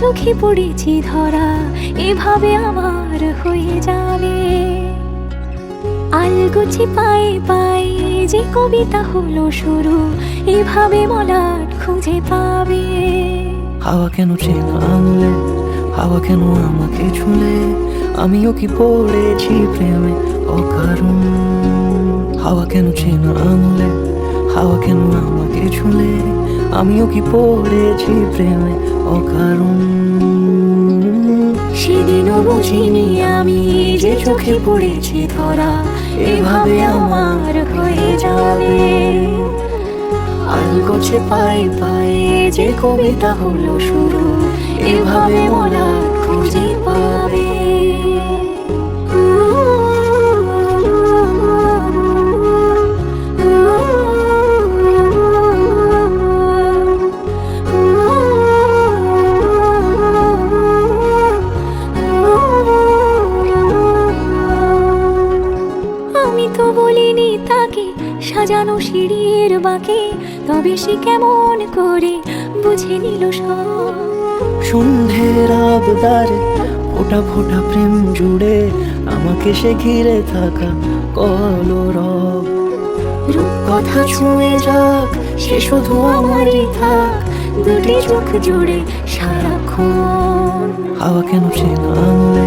চোখে পড়েছি ধরা, এভাবে আমার হয়ে যাবে। আলগুছি পায়ে পায়ে যে কবিতা হলো শুরু, এভাবে মলাট খুঁজে পাবে। হাওয়া কেন চেনা আঙুলে, হাওয়া কেন আমাকে ছুলে? আমিও কি পড়েছি প্রেমে অকারণ? হাওয়া কেন চেনা আঙুলে, হাওয়া কেন আমাকে ছুলে? আমিও কি পড়েছি প্রেমে অকারণ। সেদিনও বুঝিনি আমি যে চোখে পড়েছি ধরা এভাবে আমার হয়ে যাবে। আলগোছে পায়ে পায়ে যে কবিতা হলো শুরু এভাবে মোলা খুঁজে পাবে সাজানো সিঁড়ির বাকে তবে সে কেমন করে বুঝে নিল সব। সন্ধ্যের আবদারে ফোটা ফোটা প্রেম জুড়ে আমাকে সে ঘিরে থাকা কলরব। রূপকথা ছুঁয়ে যাক সে শুধু আমারই থাক দুটি চোখ জুড়ে সারাক্ষণ। হাওয়া কেন চেনা আঙুলে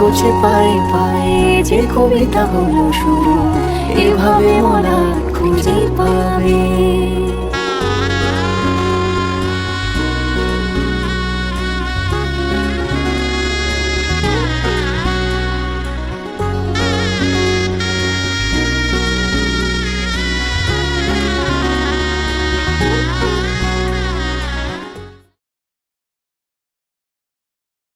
আলগোছে পায়ে পায়ে যে কবিতা হলো শুরু এভাবে মোলা খুঁজে পাবে।